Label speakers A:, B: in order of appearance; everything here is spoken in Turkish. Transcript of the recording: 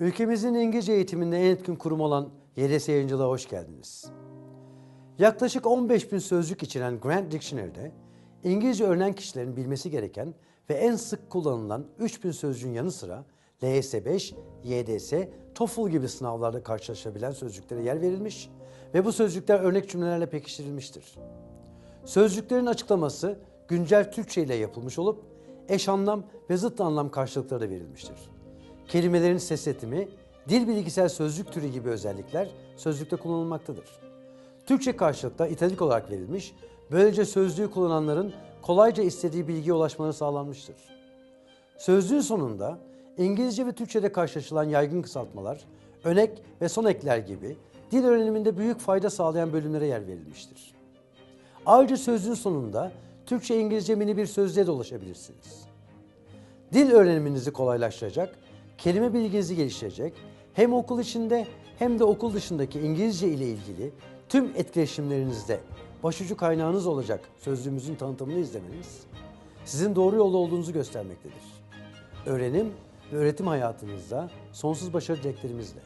A: Ülkemizin İngilizce eğitiminde en etkin kurum olan YDS Yayıncılığa hoş geldiniz. Yaklaşık 15 bin sözcük içeren Grand Dictionary'de İngilizce öğrenen kişilerin bilmesi gereken ve en sık kullanılan 3000 sözcüğün yanı sıra LS5, YDS, TOEFL gibi sınavlarda karşılaşabilen sözcüklere yer verilmiş ve bu sözcükler örnek cümlelerle pekiştirilmiştir. Sözcüklerin açıklaması güncel Türkçe ile yapılmış olup eş anlam ve zıt anlam karşılıkları da verilmiştir. Kelimelerin ses etimi, dil bilgisel sözcük türü gibi özellikler sözlükte kullanılmaktadır. Türkçe karşılıkta italik olarak verilmiş, böylece sözlüğü kullananların kolayca istediği bilgiye ulaşmaları sağlanmıştır. Sözlüğün sonunda İngilizce ve Türkçe'de karşılaşılan yaygın kısaltmalar, önek ve son ekler gibi dil öğreniminde büyük fayda sağlayan bölümlere yer verilmiştir. Ayrıca sözlüğün sonunda Türkçe İngilizce mini bir sözlüğe de ulaşabilirsiniz. Dil öğreniminizi kolaylaştıracak, kelime bilginizi geliştirecek, hem okul içinde hem de okul dışındaki İngilizce ile ilgili tüm etkileşimlerinizde başucu kaynağınız olacak sözlüğümüzün tanıtımını izlemeniz, sizin doğru yolda olduğunuzu göstermektedir. Öğrenim ve öğretim hayatınızda sonsuz başarı dileklerimizle.